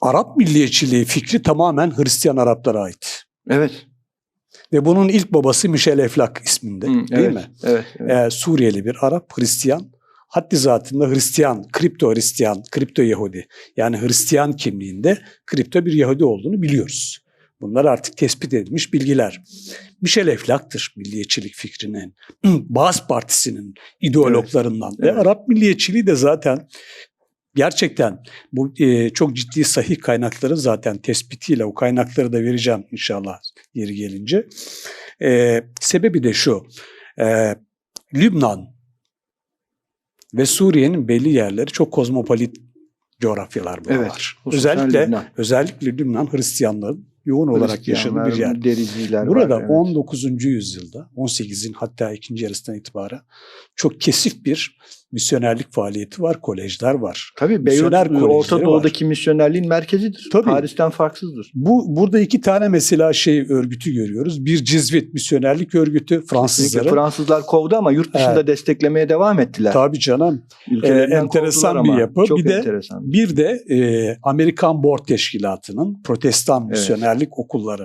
Arap milliyetçiliği fikri tamamen Hristiyan Araplara ait. Evet. Ve bunun ilk babası Michel Eflak isminde Hı, değil evet, mi? Evet. evet. Ee, Suriyeli bir Arap Hristiyan. Haddi zatında Hristiyan, kripto Hristiyan, kripto Yahudi. Yani Hristiyan kimliğinde kripto bir Yahudi olduğunu biliyoruz. Bunlar artık tespit edilmiş bilgiler. Michel Eflak'tır milliyetçilik fikrinin, Baas Partisi'nin ideologlarından. Ve evet. Arap milliyetçiliği de zaten gerçekten bu e, çok ciddi sahih kaynakların zaten tespitiyle o kaynakları da vereceğim inşallah yeri gelince. E, sebebi de şu, e, Lübnan ve Suriye'nin belli yerleri çok kozmopolit coğrafyalar buralar. Evet, özellikle Lübnan. özellikle Lübnan Hristiyanların yoğun olarak yaşadığı bir yer. Dericiler Burada var, evet. 19. yüzyılda 18'in hatta ikinci yarısından itibaren çok kesif bir misyonerlik faaliyeti var, kolejler var. Tabii Beyrut kolejleri Orta var. Doğu'daki misyonerliğin merkezidir. Tabii. Paris'ten farksızdır. Bu burada iki tane mesela şey örgütü görüyoruz. Bir Cizvit misyonerlik örgütü Kesinlikle Fransızların. Fransızlar kovdu ama yurt dışında Evet. desteklemeye devam ettiler. Tabii canım. Ee, enteresan bir yapı. Çok Bir de- enteresan. Bir de e, Amerikan Board Teşkilatı'nın protestan Evet. misyonerlik okulları